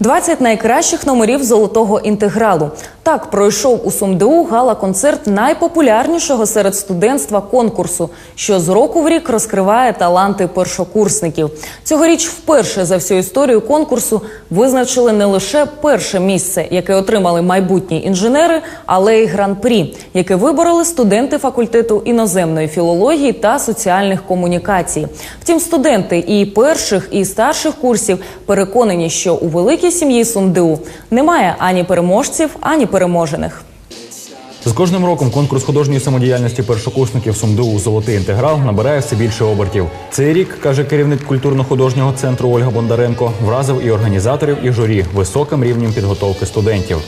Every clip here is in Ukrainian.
20 найкращих номерів золотого інтегралу. Так пройшов у СумДУ гала-концерт найпопулярнішого серед студентства конкурсу, що з року в рік розкриває таланти першокурсників. Цьогоріч вперше за всю історію конкурсу визначили не лише перше місце, яке отримали майбутні інженери, але й гран-прі, яке вибороли студенти факультету іноземної філології та соціальних комунікацій. Втім, студенти і перших, і старших курсів переконані, що у великій сім'ї СумДУ немає ані переможців, ані переможених. З кожним роком конкурс художньої самодіяльності першокурсників СумДУ Золотий інтеграл набирає все більше обертів. Цей рік, каже керівник культурно-художнього центру Ольга Бондаренко, вразив і організаторів, і журі високим рівнем підготовки студентів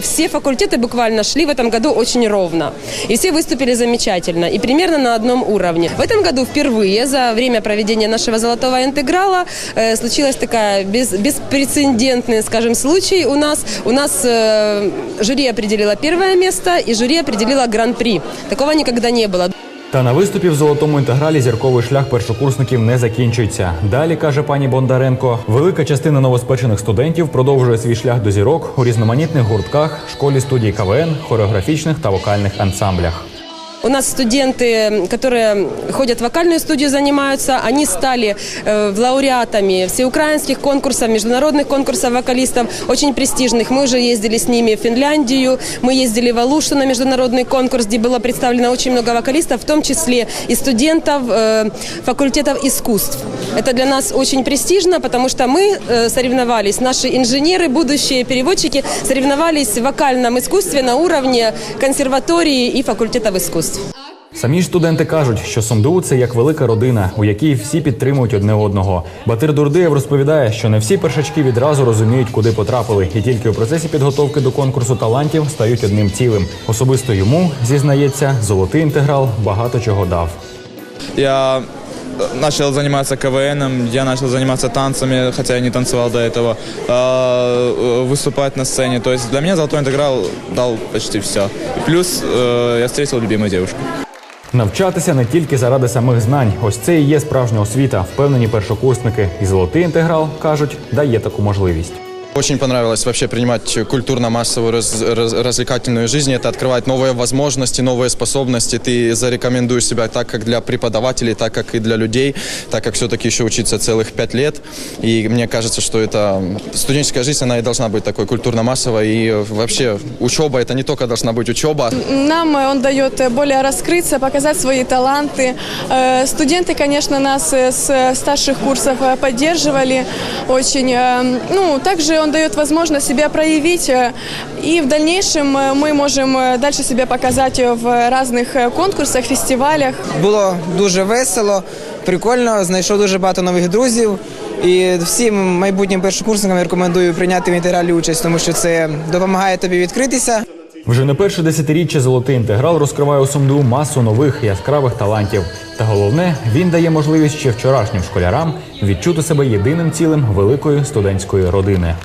Все факультеты буквально шли в этом году очень ровно. И все выступили замечательно и примерно на одном уровне. В этом году впервые за время проведения нашего золотого интеграла э, случилась такая без, беспрецедентный, скажем, случай у нас. У нас э, жюри определило первое место и жюри определило гран-при. Такого никогда не было. Та на виступі в золотому інтегралі зірковий шлях першокурсників не закінчується. Далі каже пані Бондаренко, велика частина новоспечених студентів продовжує свій шлях до зірок у різноманітних гуртках, школі студії КВН, хореографічних та вокальних ансамблях. У нас студенты, которые ходят в вокальную студию, занимаются, они стали э, лауреатами всеукраинских конкурсов, международных конкурсов вокалистов, очень престижных. Мы уже ездили с ними в Финляндию, мы ездили в Алушу на международный конкурс, где было представлено очень много вокалистов, в том числе и студентов э, факультетов искусств. Это для нас очень престижно, потому что мы э, соревновались, наши инженеры, будущие переводчики соревновались в вокальном искусстве на уровне консерватории и факультетов искусств. Самі ж студенти кажуть, що СумДУ – це як велика родина, у якій всі підтримують одне одного. Батир Дурдиєв розповідає, що не всі першачки відразу розуміють, куди потрапили, і тільки у процесі підготовки до конкурсу талантів стають одним цілим. Особисто йому зізнається, золотий інтеграл багато чого дав. Я э, начал заниматься КВНом, я начал заниматься танцами, хотя я не танцевал до этого, а, э, выступать на сцене. То есть для меня золотой интеграл дал почти все. Плюс э, я встретил любимую девушку. Навчатися не тільки заради самих знань. Ось це і є справжня освіта, впевнені першокурсники. І золотий інтеграл кажуть, дає таку можливість. Очень понравилось вообще принимать культурно-массовую раз- раз- развлекательную жизнь. Это открывает новые возможности, новые способности. Ты зарекомендуешь себя так, как для преподавателей, так, как и для людей, так как все-таки еще учиться целых пять лет. И мне кажется, что это студенческая жизнь, она и должна быть такой культурно-массовой. И вообще учеба, это не только должна быть учеба, Нам э, он дает э, более раскрыться, показать свои таланты. Э, Студенты, конечно, нас с старших курсов поддерживали очень. Ну, также он дает возможность себя проявить, э, и в дальнейшем э, мы можем э, дальше себя показать э, в разных э, конкурсах, фестивалях. Було дуже весело, прикольно, знайшов дуже багато нових друзів. І всім майбутнім першокурсникам я рекомендую прийняти в інтегралі участь, тому що це допомагає тобі відкритися. Вже не перше десятиріччя золотий інтеграл розкриває у СумДУ масу нових яскравих талантів. Та головне, він дає можливість ще вчорашнім школярам відчути себе єдиним цілим великої студентської родини.